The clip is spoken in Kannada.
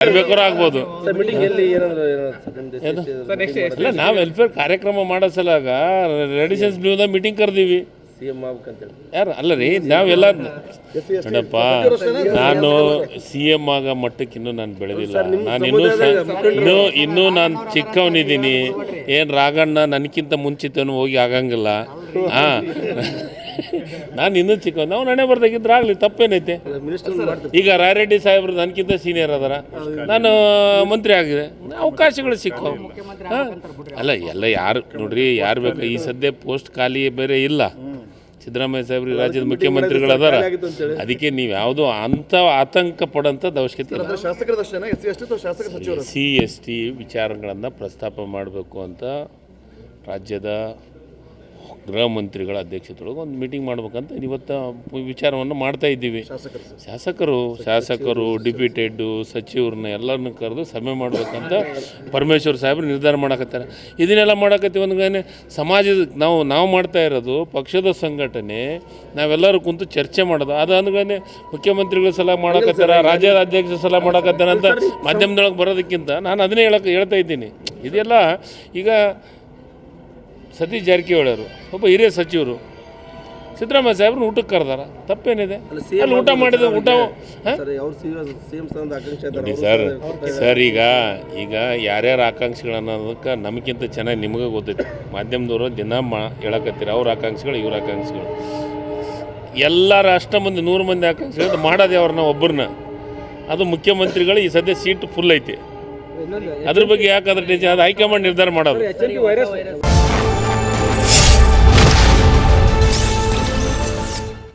ಯಾರು ಬೇಕಾದ್ರೂ ಆಗ್ಬೋದು. ಸರ್ ಮೀಟಿಂಗ್ ಎಲ್ಲಿ ಏನಾದ್ರು ಏನಾದ್ರು ಸರ್ ನಿಮ್ದು ಇಲ್ಲ ನಾವು ವೆಲ್ಫೇರ್ ಕಾರ್ಯಕ್ರಮ ಮಾಡೋ ಸಲಾಗ ರೆಡಿಷನ್ಸ್ ಬ್ಲೂದ ಮೀಟಿಂಗ್ ಕರೆದೀವಿ. ಯಾರು? ಅಲ್ಲ ರೀ ನಾವೆಲ್ಲ ನೋಡಪ್ಪ ನಾನು ಸಿ ಎಂ ಆಗ ಮಟ್ಟಕ್ಕೆ ಇನ್ನೂ ನಾನು ಬೆಳೆದಿಲ್ಲ. ನಾನು ಇನ್ನೂ ಸ- ಇನ್ನೂ ಇನ್ನೂ ನಾನು ಚಿಕ್ಕವನಿದ್ದೀನಿ. ಏನು ರಾಗಣ್ಣ ನನಗಿಂತ ಮುಂಚಿತನು ಹೋಗಿ ಆಗಂಗಿಲ್ಲ. ಹಾಂ ನಾನು ಇನ್ನೂ ಚಿಕ್ಕ ನಾವು ನಡೆ ಬರ್ದಾಗಿದ್ರೆ ಆಗಲಿ ತಪ್ಪೇನೈತೆ? ಈಗ ರಾಯರೆಡ್ಡಿ ಸಾಹೇಬ್ರು ನನಗಿಂತ ಸೀನಿಯರ್ ಅದರ. ನಾನು ಮಂತ್ರಿ ಆಗಿದೆ ಅವಕಾಶಗಳು ಸಿಕ್ಕವು ಅಲ್ಲ ಎಲ್ಲ ಯಾರು ನೋಡ್ರಿ ಯಾರು ಬೇಕು? ಈ ಸದ್ಯ ಪೋಸ್ಟ್ ಖಾಲಿ ಬೇರೆ ಇಲ್ಲ. ಸಿದ್ದರಾಮಯ್ಯ ಸಾಹೇಬ್ರು ರಾಜ್ಯದ ಮುಖ್ಯಮಂತ್ರಿಗಳು ಅದಾರ. ಅದಕ್ಕೆ ನೀವು ಯಾವುದೋ ಅಂಥ ಆತಂಕ ಪಡೋಂಥದ್ದು ಅವಶ್ಯಕತೆ ಇಲ್ಲ. ಸಿ ಎಸ್ ಟಿ ವಿಚಾರಗಳನ್ನು ಪ್ರಸ್ತಾಪ ಮಾಡಬೇಕು ಅಂತ ರಾಜ್ಯದ ಗೃಹ ಮಂತ್ರಿಗಳ ಅಧ್ಯಕ್ಷತೆಯೊಳಗೆ ಒಂದು ಮೀಟಿಂಗ್ ಮಾಡ್ಬೇಕಂತ ಇವತ್ತು ವಿಚಾರವನ್ನು ಮಾಡ್ತಾ ಇದ್ದೀವಿ. ಶಾಸಕರು ಶಾಸಕರು ಡಿಪ್ಯೂಟೆಡ್ಡು ಸಚಿವರನ್ನ ಎಲ್ಲರನ್ನು ಕರೆದು ಸಭೆ ಮಾಡಬೇಕಂತ ಪರಮೇಶ್ವರ್ ಸಾಹೇಬರು ನಿರ್ಧಾರ ಮಾಡಕತ್ತಾರೆ. ಇದನ್ನೆಲ್ಲ ಮಾಡಕತ್ತೀವಿ ಒಂದು ಸಮಾಜದ ನಾವು ನಾವು ಮಾಡ್ತಾ ಇರೋದು ಪಕ್ಷದ ಸಂಘಟನೆ ನಾವೆಲ್ಲರೂ ಕುಂತು ಚರ್ಚೆ ಮಾಡೋದು. ಅದು ಅಂದ್ಗಾನೆ ಮುಖ್ಯಮಂತ್ರಿಗಳ ಸಲ ಮಾಡಕತ್ತಾರ ರಾಜ್ಯದ ಅಧ್ಯಕ್ಷ ಸಲ ಮಾಡಕತ್ತಾರ ಅಂತ ಮಾಧ್ಯಮದೊಳಗೆ ಬರೋದಕ್ಕಿಂತ ನಾನು ಅದನ್ನೇ ಹೇಳಕ್ಕೆ ಹೇಳ್ತಾ ಇದ್ದೀನಿ. ಇದೆಲ್ಲ ಈಗ ಸತೀಶ್ ಜಾರಕಿಹೊಳಿ ಅವರು ಒಬ್ಬ ಹಿರಿಯ ಸಚಿವರು ಸಿದ್ದರಾಮಯ್ಯ ಸಾಹೇಬ್ರನ್ನ ಊಟಕ್ಕೆ ಕರೆದಾರ. ತಪ್ಪೇನಿದೆ? ಅಲ್ಲ ಊಟ ಮಾಡಿದ ಊಟ ಸರ್ ನೋಡಿ ಸರ್ ಸರ್ ಈಗ ಈಗ ಯಾರ್ಯಾರ ಆಕಾಂಕ್ಷಿಗಳು ಅನ್ನೋದಕ್ಕೆ ನಮಗಿಂತ ಚೆನ್ನಾಗಿ ನಿಮಗೆ ಗೊತ್ತೈತಿ. ಮಾಧ್ಯಮದವರು ದಿನ ಮಾ ಹೇಳಕತ್ತೀರಿ ಅವ್ರ ಆಕಾಂಕ್ಷಿಗಳು ಇವ್ರ ಆಕಾಂಕ್ಷಿಗಳು. ಎಲ್ಲರ ಅಷ್ಟ ಮಂದಿ ನೂರು ಮಂದಿ ಆಕಾಂಕ್ಷಿಗಳು ಮಾಡೋದೇ ಅವ್ರನ್ನ ಒಬ್ಬರನ್ನ ಅದು ಮುಖ್ಯಮಂತ್ರಿಗಳು ಈ ಸದ್ಯ ಸೀಟ್ ಫುಲ್ ಐತಿ. ಅದ್ರ ಬಗ್ಗೆ ಯಾಕಂದ್ರೆ ಅದು ಹೈಕಮಾಂಡ್ ನಿರ್ಧಾರ ಮಾಡೋದು. ವೈರಸ್